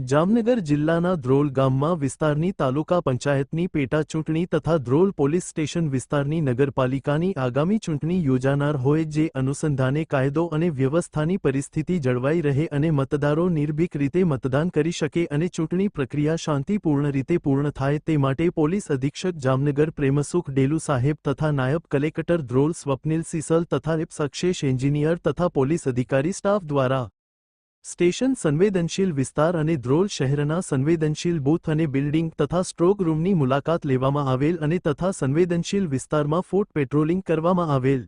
જામનગર જિલ્લાના ધ્રોલ ગામમાં વિસ્તારની તાલુકા પંચાયતની પેટા ચૂંટણી તથા ધ્રોલ પોલીસ સ્ટેશન વિસ્તારની નગરપાલિકાની આગામી ચૂંટણી યોજાનાર હોય જે અનુસંધાને કાયદો અને વ્યવસ્થાની પરિસ્થિતિ જળવાઈ રહે અને મતદારો નિર્ભીક રીતે મતદાન કરી શકે અને ચૂંટણી પ્રક્રિયા શાંતિપૂર્ણ રીતે પૂર્ણ થાય તે માટે પોલીસ અધિક્ષક જામનગર પ્રેમસુખ ડેલુ સાહેબ તથા નાયબ કલેક્ટર ધ્રોલ સ્વપ્નિલ સિસલ તથા સક્ષેશ એન્જિનિયર તથા પોલીસ અધિકારી સ્ટાફ દ્વારા સ્ટેશન સંવેદનશીલ વિસ્તાર અને ધ્રોલ શહેરના સંવેદનશીલ બૂથ અને બિલ્ડિંગ તથા સ્ટ્રોક રૂમની મુલાકાત લેવામાં આવેલ અને તથા સંવેદનશીલ વિસ્તારમાં ફૂટ પેટ્રોલિંગ કરવામાં આવેલ.